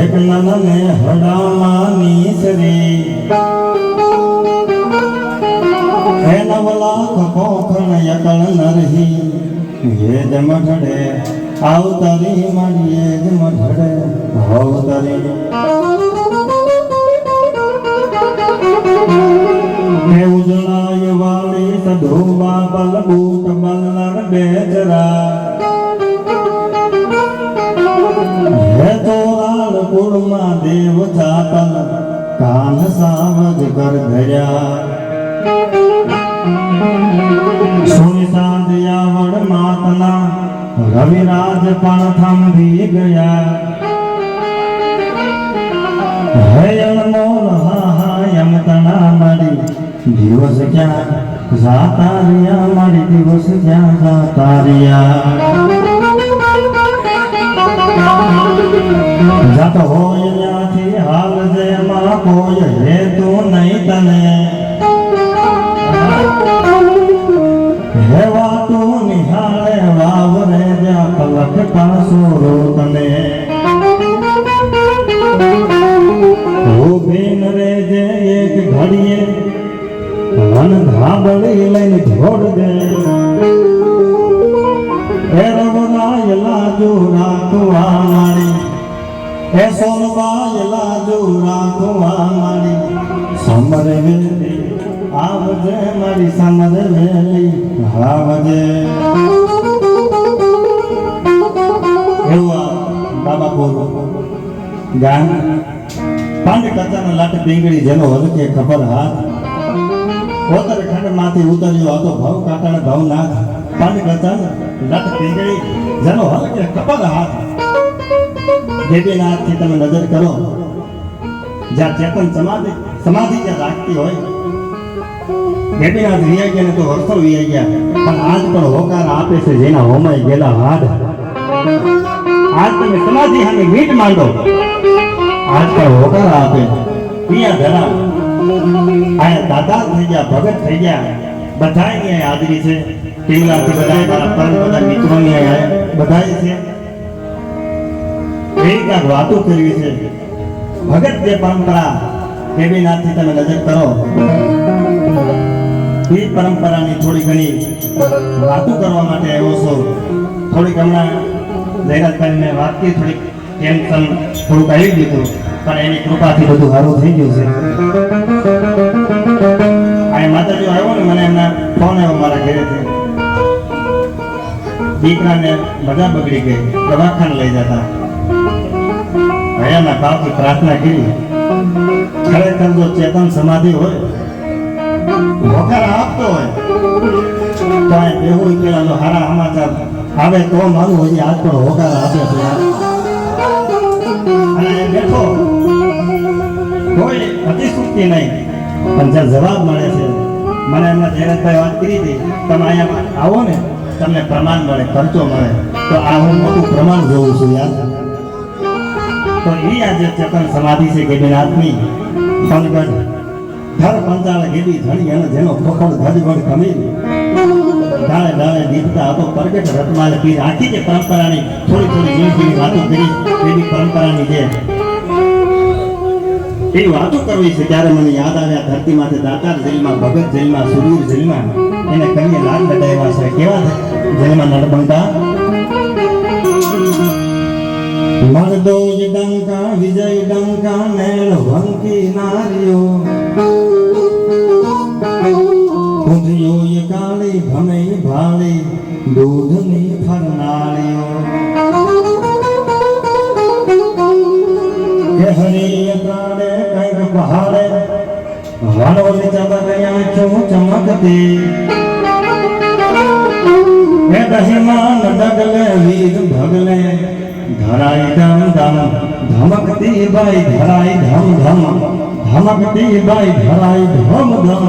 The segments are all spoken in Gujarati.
એક નનને હડામાની શ્રી હે નવલાખ કોખણ યકળ નરહી એ જ મઢડે આવતરી મારી એ જ મઢડે હોવતરી હે ઉજળાય વાળી સધોવા બલબૂટ બલનર બેજરા હે તોરાળ કુળમાં દેવ ચાતલ કાન સાવજ કર ધર્યા સુની સાંધિયાવડ માતના રવિરાજ પણ થંભી ગયા હયણ મોલ હા હા યમતના મળી દિવસ ક્યાં જાતા રહ્યા મળી દિવસ ક્યાં જાતા રહ્યા જાતો હોય ત્યાંથી હાલ જેમાં કોઈ હેતુ નહીં તને. હેવા તું નિહાળે વાવરે જ્યાં કલક પણ સોરો તને. ઉભીન રે જે એક ઘડીએ મન ધાબળી લઈને ધોડ દે. એ રવરાય લાજુ રાખવા મારી એ સોનબાય લાજુ રાખવા મારી સમર વેલી, આવજે મારી સમર વેલી, આવજે. એવા બાબા બોલો ગાન. પાંડ કચાનો લાટ પીંગળી જેનો હલકે ખબર હાથ. ઉતર ખંડમાંથી ઉતર્યો હતો ભાવ કાકાના ભાવનાથ. પાંડ કચાન લાટ પીંગળી જેનો હલકે ખબર હાથ. દેવીનાથથી તમે નજર કરો. જ્યાં ચેતન સમાધિ સમાધિ જ્યાં રાખતી હોય દેવીનાથ વિયા ગયા ને તો વર્ષો વિયા ગયા. પણ આજ પણ હોકાર આપે છે જેના હોમાઈ ગયેલા હાથ. આજ તમે સમાધિ સામે મીટ માંડો. આજ પણ હોકાર આપે. અહીંયા ધરા આયા દાદા થઈ ગયા, ભગત થઈ ગયા. બધાયની અહીંયા હાજરી છે. ટીમલાથી બધાય મારા પરમ બધા મિત્રોની અહીંયા બધાય છે. એક કાંઈક વાતો કરવી છે. ભગત જે પરંપરા દેવીનાથથી તમે નજર કરો, એ પરંપરાની થોડી ઘણી વાતો કરવા માટે આવ્યો છો. થોડીક હમણાં જયરાજભાઈ મેં વાત કરી, થોડીક ટેન્શન થોડુંક આવી ગયું પણ એની કૃપાથી બધું સારું થઈ ગયું છે. આ માતાજી આવ્યો ને, મને એમના ફોન આવ્યો મારા ઘરેથી દીકરાને મજા બગડી ગઈ દવાખાને લઈ જતા. ભયાના ભાવથી પ્રાર્થના કરી. ખરેખર જો ચેતન સમાધિ હોય હોકાર આપતો હોય, તો આ બેહું પેલા જો હારા સમાચાર આવે તો મારું હજી આજ પણ હોકાર આપે છે. અને બેઠો. કોઈ અતિશુક્તિ નહીં, પણ જ્યાં જવાબ મળે છે મને એમના જયરાજભાઈ વાત કરી હતી, તમે અહીંયા આવો ને, તમને પ્રમાણ મળે, ખર્ચો મળે. તો આ હું મોટું પ્રમાણ જોઉં છું, યાર. તો એ આજે ચેતન સમાધિ છે ગેબીનાથની ફનગઢ ધર પંચાળ ગેડી ધણી અને જેનો ખોખડ ધજગઢ ખમી ડાળે ડાળે દીપતા હતો, પ્રગટ રત્માલ પીર. આખી જે પરંપરાની થોડી થોડી ઝીણી વાતો કરી, એની પરંપરાની જે એ વાતો કરવી છે ત્યારે મને યાદ આવ્યા ધરતીમાંથી દાતાર જેલમાં, ભગત જેલમાં સુરવીર જેલમાં. એને કહીએ, લાલ લડાવ્યા છે. કેવા જેલમાં નડબંકા મરદો ડંકા, વિજય ડંકા, મેળ વંકી નારીઓ. કુંધિયો એ કાળી ભમે ભાળી દૂધની વનોલી ગયા છો ચમકતી. હે દહીમાં ડગલે વીર ભગલે. ધરાઈ ધમ ધમ, ધમકતી બાઈ ધરાઈ ધમ ધમ, ધમકતી બાઈ ધરાઈ ધમ ધમ.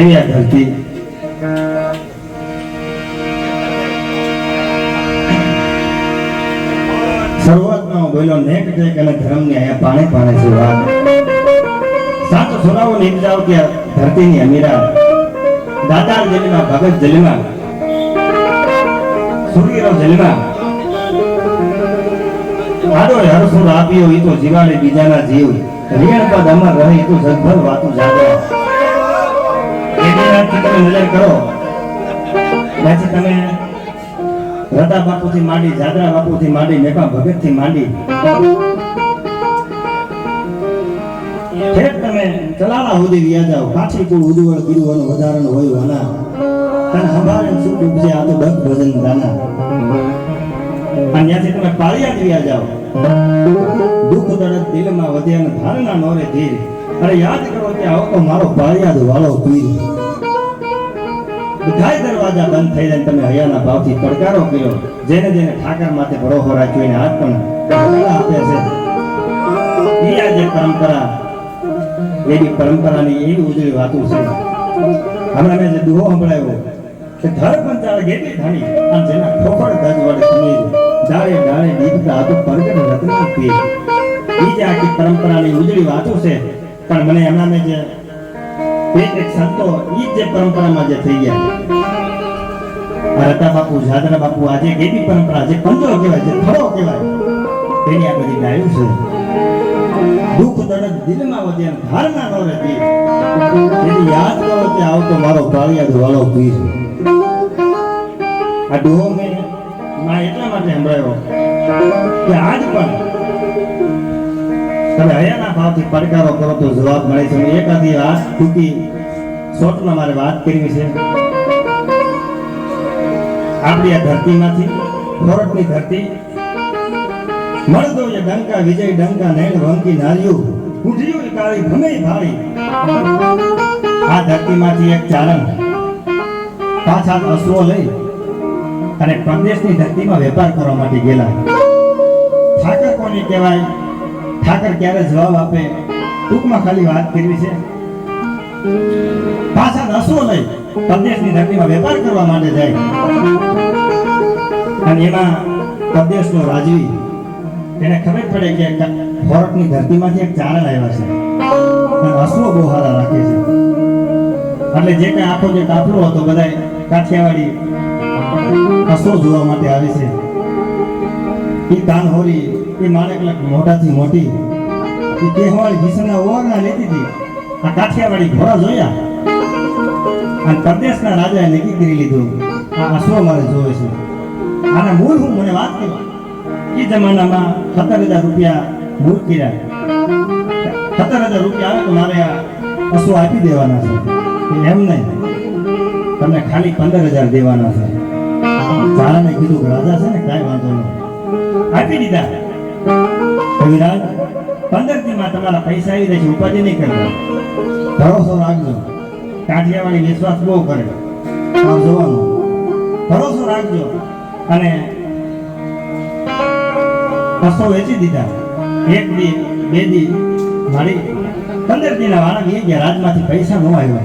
આ ધરતી શરૂઆતમાં બોલ્યો, નેક ટેક અને ધર્મની અહીંયા પાણે પાણે છે. વાત સાચો સુનાવો નીક જાવ કે ધરતીની અમીરા દાદા જલીમાં, ભગત જલીમાં સુરીરો જલીમાં. આડો હરસુર આપ્યો એ તો જીવાડે બીજાના જીવ. રિયણ પદ અમર રહે તો જગભર વાતું જાગે. તમે રતા બાપુથી માંડી દુઃખ દિલમાં વધે અને ધારણા નોરે ધીર. અરે યાદ કરો કે આવો મારો પાળિયાદ વાળો પીર. બધાય દરવાજા બંધ થઈ જાય તમે હયાના ભાવથી પડકારો કર્યો. જેને જેને ઠાકર માથે ભરોસો રાખ્યો, એને હાથ પણ આપે છે. આ જે પરંપરા એવી પરંપરાની એવી ઉજળી વાતું છે. હમણાં મેં જે દુહો સંભળાયો કે ધર પંચાળ ગેટી ધણી અને જેના ખોખડ ધજ વડે સમીર ડાળે ડાળે દીપતા હતું પરગટ રત્ન પીર બીજા આખી પરંપરાની ઉજળી વાતો છે, પણ મને એમના મેં જે એક એક સંતો ઈ જે પરંપરામાં જે થઈ ગયા રતા બાપુ જાદરા બાપુ આજે ગેટી પરંપરા, જે પંજો કહેવાય, જે થરો કહેવાય, તેની આ બધી ડાયું છે. દુઃખ, દર્દ દિલમાં વધે અને ધારણા ન રહેતી યાદ કરો કે આવતો મારો પાળિયાદ વાળો પીર. આ ડોહો માં એટલા માટે સંભળાયો કે આજ પણ તમે હરિયાના ભાવથી પડકારો કરો તો જવાબ મળે છે. એકાદી વાત, ટૂંકી. શોર્ટમાં મારે વાત કરવી છે. આપણી આ ધરતીમાંથી ખોરટની ધરતી. મળતો એ ડંકા વિજય ડંકા નૈણ, વંકી, નાર્યું ઉઠ્યું કાળી ભમે ભાળી. આ ધરતીમાંથી એક ચારણ પાછા અશ્વો લઈ અને પ્રદેશની ધરતીમાં વેપાર કરવા માટે ગયેલા. ઠાકર કોની કહેવાય ઠાકર ક્યારે જવાબ આપે? ટૂંકમાં ખાલી વાત કરવી છે. પાછા નસો લઈ પરદેશની ધરતીમાં વેપાર કરવા માટે જાય. અને એમાં પરદેશનો રાજવી, એને ખબર પડે કે ખોરાકની ધરતીમાંથી એક ચારણ આવ્યા છે. અને હસવો બહુ સારા રાખે છે. એટલે જે કઈ આખો જે કાફલો હતો, બધાય કાઠિયાવાડી હસવો જોવા માટે આવે છે. એ કાનહોરી એ મોટાથી મોટી એ કેહવાળી ઓરના લેતી હતી. આ કાઠિયાવાડી ઘોડા જોયા. અને પરદેશના રાજાએ નક્કી કરી લીધું આ અશ્વ મારે જોવે છે. આના મૂળ હું મને વાત કરી. એ જમાનામાં સત્તર હજાર રૂપિયા મૂળ કર્યા. સત્તર હજાર રૂપિયા આવે તો મારે આ અશ્વ આપી દેવાના છે. એમ નહીં. તમને ખાલી પંદર હજાર દેવાના છે. ચારાને કીધું રાજા છે ને કાંઈ વાંધો નહીં. આપી દીધા. કવિરાજ પંદર દીમાં તમારા પૈસા આવી જશે ઉપાધિ નહીં કરતા ભરોસો રાખજો. કાઠિયાવાડી વિશ્વાસ બહુ કરે. જોવાનું. ભરોસો રાખજો. અને બસો વેચી દીધા. એક દી, બે દી, મારી પંદર દીના વાળા એ ગયા, રાજમાંથી પૈસા ન આવ્યા.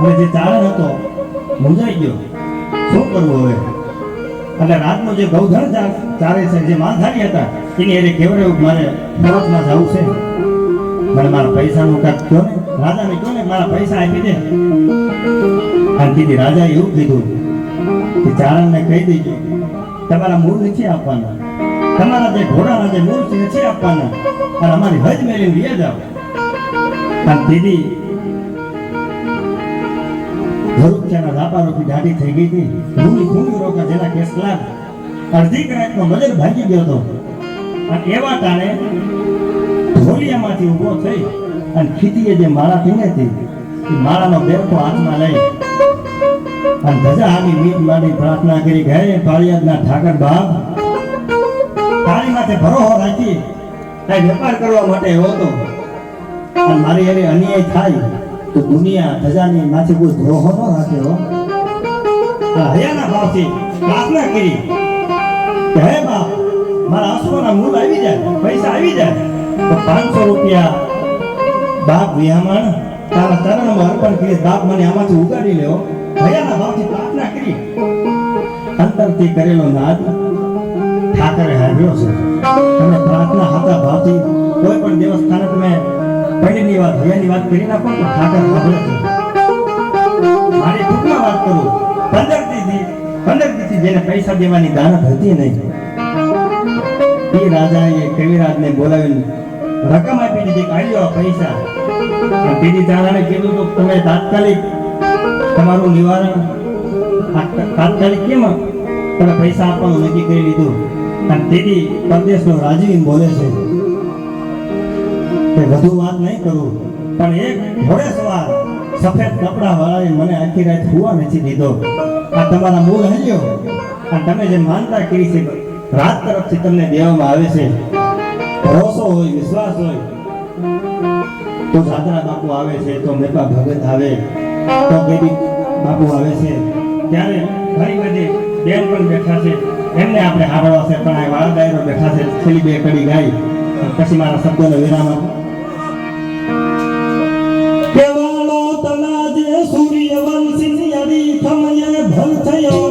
હવે જે ચારણ હતો, મૂંઝાઈ ગયો. શું કરવું હવે? એટલે રાતનો જે ગૌધન ચા- ચારે છે, જે માલધારી હતા એની એને કેવડે મારે ફરજમાં જવું છે. મને મારા પૈસાનું કાક કહો ને, રાજાને કહો ને, મારા પૈસા આપી દે. અને કીધી રાજાએ એવું કીધું કે ચારણને કહી દેજો, તમારા મૂળ નથી આપવાના. તમારા જે ઘોડાના જે મૂળ છે નથી આપવાના. અને અમારી હજ મેળવીને લઈ જાઓ. અને દીદી ભરૂચના વ્યાપારોથી દાઢી થઈ ગઈ હતી. રૂની ખૂની રોકા જેના કેસ લાગ. અડધી કલાકનો નજર ભાગી ગયો હતો. અને એવા ટાણે ઢોલિયામાંથી ઊભો થઈ અને ખીતીએ જે માળા પીને હતી, એ માળાનો બેરકો હાથમાં લઈ અને ધજા આવી મીટ માંડી પ્રાર્થના કરી ગયે પાળિયાદના ઠાકર બાપ, તારી માથે ભરોહો રાખી કઈ વેપાર કરવા માટે એવો હતો. અને મારી એવી અન્યાય થાય તો દુનિયા ધજાની માથે કોઈ ભરોહો ન રાખે હો. હયાના ભાવથી પ્રાર્થના કરી કે, હે બાપ મારા આંસુઓના મૂળ આવી જાય, પૈસા આવી જાય. તો પાંચસો રૂપિયા બાપ વિયામણ તારા ચરણમાં અર્પણ કરી બાપ મને આમાંથી ઉગાડી લેવો ભયાના ભાવથી પ્રાર્થના કરી અંતરથી કરેલો નાદ ઠાકરે હાર્યો છે. તમે પ્રાર્થના હતા ભાવથી કોઈ પણ દેવસ્થાને તમે પૈણીની વાત, ભયાની વાત કરી નાખો તો ઠાકર સાંભળે છે. મારી ટૂંકમાં વાત કરું, પંદર દીધી પંદર દીધી જેને પૈસા દેવાની દાનત હતી નહીં એ રાજાએ કવિરાજને બોલાવીને રકમ આપી દીધી કે આલ્યો પૈસા અને દીદી ચારાને કીધું તો, તમે તાત્કાલિક તમારું નિવારણ તાત્કાલિક કેમ તમે પૈસા આપવાનું નક્કી કરી લીધું. અને તેથી પરદેશનો રાજીવ બોલે છે કે, વધુ વાત નહીં કરું, પણ એક ઘોડે સવાર સફેદ કપડા વાળાએ મને આખી રાત હુવા નથી દીધો. આ તમારા મૂળ હલ્યો આ તમે જે માનતા કરી છે રાત તરફથી તમને દેવામાં આવે છે. ભરોસો હોય, વિશ્વાસ હોય, તો સાદરા બાપુ આવે છે, તો મેપા ભગત આવે, તો ગેડી બાપુ આવે છે. ત્યારે ઘણી બધી બેન પણ બેઠા છે. એમને આપણે હારવા છે, પણ આ વાળ દાયરો બેઠા છે. છેલ્લી બે કડી ગાય પછી મારા શબ્દોનો વિરામ આપો. કેવાળો તના જે સૂર્યવંશી અડી થમયે ભલ થયો.